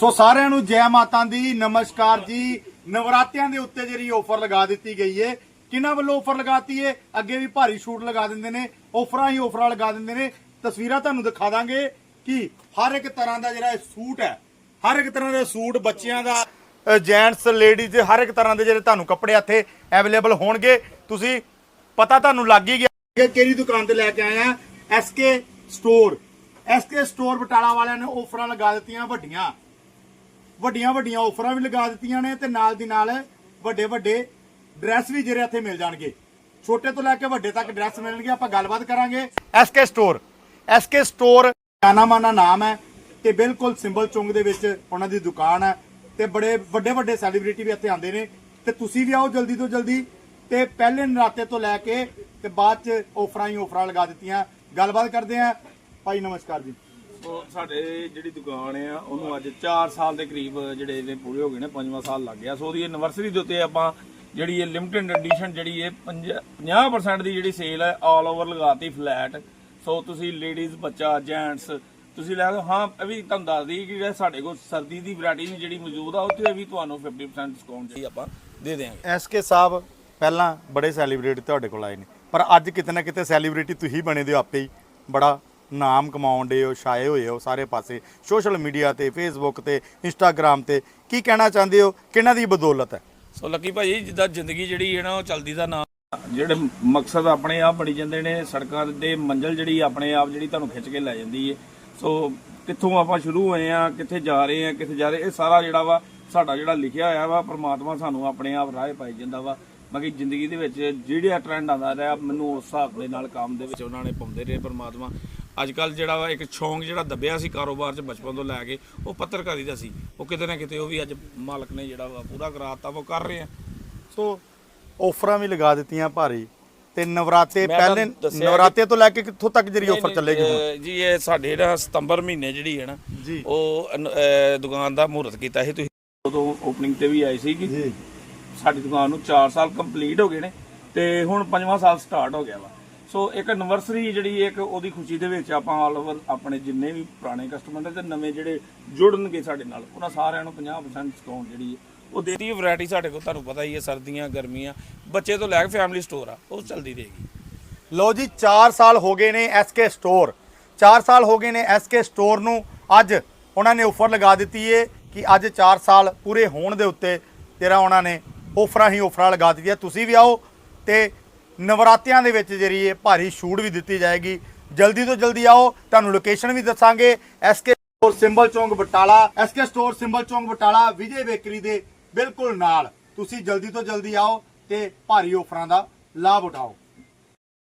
ਸੋ ਸਾਰਿਆਂ ਨੂੰ ਜੈ ਮਾਤਾ ਦੀ ਨਮਸਕਾਰ ਜੀ। ਨਵਰਾਤਿਆਂ ਦੇ ਉੱਤੇ ਜਿਹੜੀ ਆਫਰ ਲਗਾ ਦਿੱਤੀ ਗਈ ਏ। ਕਿਹਨਾਂ ਵੱਲੋਂ ਆਫਰ ਲਗਾਤੀ ਏ? ਅੱਗੇ ਵੀ ਭਾਰੀ ਛੂਟ ਲਗਾ ਦਿੰਦੇ ਨੇ। ਆਫਰਾਂ ਹੀ ਆਫਰਾਂ ਲਗਾ ਦਿੰਦੇ ਨੇ। ਤਸਵੀਰਾਂ ਤੁਹਾਨੂੰ ਦਿਖਾ ਦਾਂਗੇ ਕਿ ਹਰ ਇੱਕ ਤਰ੍ਹਾਂ ਦਾ ਜਿਹੜਾ ਸੂਟ ਹੈ, ਹਰ ਇੱਕ ਤਰ੍ਹਾਂ ਦੇ ਸੂਟ ਬੱਚਿਆਂ ਦਾ ਜੈਂਟਸ ਲੇਡੀਜ਼ ਹਰ ਇੱਕ ਤਰ੍ਹਾਂ ਦੇ ਜਿਹੜੇ ਤੁਹਾਨੂੰ ਕੱਪੜੇ ਇੱਥੇ ਅਵੇਲੇਬਲ ਹੋਣਗੇ। ਤੁਸੀਂ ਪਤਾ ਤੁਹਾਨੂੰ ਲੱਗ ਹੀ ਗਿਆ ਕਿ ਕਿਹੜੀ ਦੁਕਾਨ ਤੇ ਲੈ ਕੇ ਆਏ ਆ। SK store SK store Batala ਵਾਲਿਆਂ ਨੇ ਆਫਰਾਂ ਲਗਾ ਦਿੱਤੀਆਂ ਵੱਡੀਆਂ। ਵੱਡੀਆਂ ਵੱਡੀਆਂ ਆਫਰਾਂ ਵੀ ਲਗਾ ਦਿੱਤੀਆਂ ਨੇ ਤੇ ਨਾਲ ਦੀ ਨਾਲ ਵੱਡੇ ਵੱਡੇ ਡਰੈਸ ਵੀ ਜਿਹੜੇ ਇੱਥੇ ਮਿਲ ਜਾਣਗੇ। ਛੋਟੇ ਤੋਂ ਲੈ ਕੇ ਵੱਡੇ ਤੱਕ ਡਰੈਸ ਮਿਲਣਗੇ, ਆਪਾਂ ਗੱਲਬਾਤ ਕਰਾਂਗੇ। ਐਸਕੇ ਸਟੋਰ ਐਸਕੇ ਸਟੋਰ ਜਾਨਾ ਮਾਨਾ ਨਾਮ ਹੈ ਤੇ ਬਿਲਕੁਲ ਸਿੰਬਲ ਚੁੰਗ ਦੇ ਵਿੱਚ ਉਹਨਾਂ ਦੀ ਦੁਕਾਨ ਹੈ ਤੇ ਬੜੇ ਵੱਡੇ ਵੱਡੇ ਸੈਲੀਬ੍ਰਿਟੀ ਵੀ ਇੱਥੇ ਆਉਂਦੇ ਨੇ। ਤੇ ਤੁਸੀਂ ਵੀ ਆਓ ਜਲਦੀ ਤੋਂ ਜਲਦੀ ਤੇ ਪਹਿਲੇ ਨਰਾਤੇ ਤੋਂ ਲੈ ਕੇ ਤੇ ਬਾਅਦ ਚ ਆਫਰਾਂ ਹੀ ਆਫਰਾਂ ਲਗਾ ਦਿੱਤੀਆਂ। ਗੱਲਬਾਤ ਕਰਦੇ ਆਂ ਭਾਈ, ਨਮਸਕਾਰ ਜੀ। ਉਹ ਸਾਡੇ ਜਿਹੜੀ ਦੁਕਾਨ ਆ, ਉਹਨੂੰ ਅੱਜ 4 ਸਾਲ ਦੇ ਕਰੀਬ ਜਿਹੜੇ ਇਹਦੇ ਪੂਰੇ ਹੋ ਗਏ ਨੇ, ਪੰਜਵਾਂ ਸਾਲ ਲੱਗ ਗਿਆ। ਸੋ ਉਹਦੀ ਐਨਵਰਸਰੀ ਦੇ ਉੱਤੇ ਆਪਾਂ ਜਿਹੜੀ ਇਹ ਲਿਮਟਿਡ ਐਡੀਸ਼ਨ ਜਿਹੜੀ ਇਹ 50% ਦੀ ਜਿਹੜੀ ਸੇਲ ਹੈ ਆਲ ਓਵਰ ਲਗਾਤੀ ਫਲੈਟ ਸੋ ਤੁਸੀਂ ਲੇਡੀਜ਼ ਬੱਚਾ ਜੈਂਟਸ ਤੁਸੀਂ ਲੈ ਲਓ। ਹਾਂ, ਇਹ ਵੀ ਤੁਹਾਨੂੰ ਦੱਸ ਦਈਏ ਕਿ ਜਿਹੜਾ ਸਾਡੇ ਕੋਲ ਸਰਦੀ ਦੀ ਵੈਰਾਈਟੀ ਵੀ ਜਿਹੜੀ ਮੌਜੂਦ ਆ, ਉੱਥੇ ਵੀ ਤੁਹਾਨੂੰ 50% ਡਿਸਕਾਊਂਟ ਜਿਹੜੀ ਆਪਾਂ ਦੇ ਦੇਵਾਂਗੇ ਐਸਕੇ ਸਾਹਿਬ ਪਹਿਲਾਂ ਬੜੇ ਸੈਲੀਬ੍ਰਿਟੀ ਤੁਹਾਡੇ ਕੋਲ ਆਏ ਨੇ, ਪਰ ਅੱਜ ਕਿਤੇ ਨਾ ਕਿਤੇ ਸੈਲੀਬ੍ਰਿਟੀ ਤੁਸੀਂ ਬਣੇ ਦਿਓ ਆਪੇ ਹੀ। ਬੜਾ ਨਾਮ ਕਮਾਉਂਦੇ ਹੋ ਛਾਏ ਹੋਏ ਹੋ ਸਾਰੇ ਪਾਸੇ ਸੋਸ਼ਲ ਮੀਡੀਆ ਤੇ ਫੇਸਬੁੱਕ ਤੇ ਇੰਸਟਾਗ੍ਰam ਤੇ। ਕੀ ਕਹਿਣਾ ਚਾਹੁੰਦੇ ਹੋ? ਕਿਹਨਾਂ ਦੀ ਬਦੌਲਤ ਹੈ? ਸੋ ਲੱਕੀ ਭਾਜੀ ਜਿੱਦਾਂ ਜ਼ਿੰਦਗੀ ਜਿਹੜੀ ਹੈ ਨਾ ਉਹ ਚਲਦੀ ਦਾ ਨਾਮ। ਜਿਹੜੇ ਮਕਸਦ ਆਪਣੇ ਆਪ ਬਣੀ ਜਾਂਦੇ ਨੇ ਸੜਕਾਂ ਦੇ ਮੰਜ਼ਲ ਜਿਹੜੀ ਆਪਣੇ ਆਪ ਜਿਹੜੀ ਤੁਹਾਨੂੰ ਖਿੱਚ ਕੇ ਲੈ ਜਾਂਦੀ ਏ ਸੋ ਕਿੱਥੋਂ ਆਪਾਂ ਸ਼ੁਰੂ ਹੋਏ ਆ ਕਿੱਥੇ ਜਾ ਰਹੇ ਆ ਕਿੱਥੇ ਜਾ ਰਹੇ ਇਹ ਸਾਰਾ ਜਿਹੜਾ ਵਾ ਸਾਡਾ ਜਿਹੜਾ ਲਿਖਿਆ ਹੋਇਆ ਵਾ ਪ੍ਰਮਾਤਮਾ ਸਾਨੂੰ ਆਪਣੇ ਆਪ ਰਾਹ ਪਾਈ ਜਾਂਦਾ ਵਾ। ਬਾਕੀ ਜ਼ਿੰਦਗੀ ਦੇ ਵਿੱਚ ਜਿਹੜਾ ਟ੍ਰੈਂਡ ਆਉਂਦਾ ਰਿਹਾ ਮੈਨੂੰ ਉਸ ਹਿਸਾਬ ਦੇ ਨਾਲ ਕੰਮ ਦੇ ਵਿੱਚ ਉਹਨਾਂ ਨੇ ਪਾਉਂਦੇ ਰਹੇ ਪ੍ਰਮਾਤਮਾ। ਅੱਜ ਕੱਲ ਜਿਹੜਾ ਵਾ ਇੱਕ ਸ਼ੌਂਕ ਜਿਹੜਾ ਦੱਬਿਆ ਸੀ ਕਾਰੋਬਾਰ 'ਚ ਬਚਪਨ ਤੋਂ ਲੈ ਕੇ ਉਹ ਪੱਤਰਕਾਰੀ ਦਾ ਸੀ। ਉਹ ਕਿਤੇ ਨਾ ਕਿਤੇ ਉਹ ਵੀ ਅੱਜ ਮਾਲਕ ਨੇ ਜਿਹੜਾ ਵਾ ਪੂਰਾ ਕਰਾਤਾ ਉਹ ਕਰ ਰਹੇ ਆ। ਸੋ ਆਫਰਾਂ ਵੀ ਲਗਾ ਦਿੱਤੀਆਂ ਭਾਰੀ ਤੇ ਨਵਰਾਤੇ ਮੈਂ ਪਹਿਲੇ ਦੱਸਿਆ ਨਵਰਾਤੇ ਤੋਂ ਲੈ ਕੇ ਕਿੱਥੋਂ ਤੱਕ ਜਿਹੜੀ ਆਫਰ ਚੱਲੇਗੀ ਹੁਣ? ਅਹ ਜੀ ਇਹ ਸਾਡੇ ਨਾ ਸਤੰਬਰ ਮਹੀਨੇ ਜਿਹੜੀ ਹੈ ਨਾ ਜੀ। ਉਹ ਅਨ- ਅਹ ਦੁਕਾਨ ਦਾ ਮਹੂਰਤ ਕੀਤਾ ਸੀ। ਤੁਸੀਂ ਉਦੋਂ ਓਪਨਿੰਗ ਤੇ ਵੀ ਆਏ ਸੀ ਕਿ ਜੀ। ਸਾਡੀ ਦੁਕਾਨ ਨੂੰ 4 ਸਾਲ ਕੰਪਲੀਟ ਹੋ ਗਏ ਨੇ ਤੇ ਹੁਣ ਪੰਜਵਾਂ ਸਾਲ ਸਟਾਰਟ ਹੋ ਗਿਆ ਵਾ। ਸੋ ਇੱਕ ਐਨਵਰਸਰੀ ਜਿਹੜੀ ਇੱਕ ਉਹਦੀ ਖੁਸ਼ੀ ਦੇ ਵਿੱਚ ਆਪਾਂ ਆਲ ਓਵਰ ਆਪਣੇ ਜਿੰਨੇ ਵੀ ਪੁਰਾਣੇ ਕਸਟਮਰ ਨੇ ਤੇ ਨਵੇਂ ਜਿਹੜੇ ਜੁੜਨਗੇ ਸਾਡੇ ਨਾਲ ਉਹਨਾਂ ਸਾਰਿਆਂ ਨੂੰ 50% ਡਿਸਕਾਊਂਟ ਜਿਹੜੀ ਹੈ ਉਹ ਦੇਤੀ ਵੈਰਾਈਟੀ ਸਾਡੇ ਕੋਲ ਤੁਹਾਨੂੰ ਪਤਾ ਹੀ ਹੈ ਸਰਦੀਆਂ ਗਰਮੀਆਂ ਬੱਚੇ ਤੋਂ ਲੈ ਕੇ ਫੈਮਿਲੀ ਸਟੋਰ ਆ ਉਹ ਚੱਲਦੀ ਰਹੇਗੀ। ਲਓ ਜੀ 4 ਸਾਲ ਹੋ ਗਏ ਨੇ ਐਸਕੇ ਸਟੋਰ 4 ਸਾਲ ਹੋ ਗਏ ਨੇ ਐਸਕੇ ਸਟੋਰ ਨੂੰ। ਅੱਜ ਉਹਨਾਂ ਨੇ ਆਫਰ ਲਗਾ ਦਿੱਤੀ ਏ ਕਿ ਅੱਜ 4 ਸਾਲ ਪੂਰੇ ਹੋਣ ਦੇ ਉੱਤੇ ਤੇਰਾ ਉਹਨਾਂ ਨੇ ਆਫਰਾਂ ਹੀ ਆਫਰਾਂ ਲਗਾ ਦਿੱਤੀਆਂ ਤੁਸੀਂ ਵੀ ਆਓ ਤੇ ਨਵਰਾਤਿਆਂ ਦੇ ਵਿੱਚ ਜਿਹੜੀ ਇਹ ਭਾਰੀ ਛੂਟ ਵੀ ਦਿੱਤੀ ਜਾਏਗੀ। ਜਲਦੀ ਤੋਂ ਜਲਦੀ ਆਓ, ਤੁਹਾਨੂੰ ਲੋਕੇਸ਼ਨ ਵੀ ਦੱਸਾਂਗੇ। ਐਸਕੇ ਸਟੋਰ ਸਿੰਬਲ ਚੌਂਕ ਬਟਾਲਾ ਐਸਕੇ ਸਟੋਰ ਸਿੰਬਲ ਚੌਂਕ ਬਟਾਲਾ ਵਿਜੇ ਬੇਕਰੀ ਦੇ ਬਿਲਕੁਲ ਨਾਲ। ਤੁਸੀਂ ਜਲਦੀ ਤੋਂ ਜਲਦੀ ਆਓ ਤੇ ਭਾਰੀ ਆਫਰਾਂ ਦਾ ਲਾਭ ਉਠਾਓ।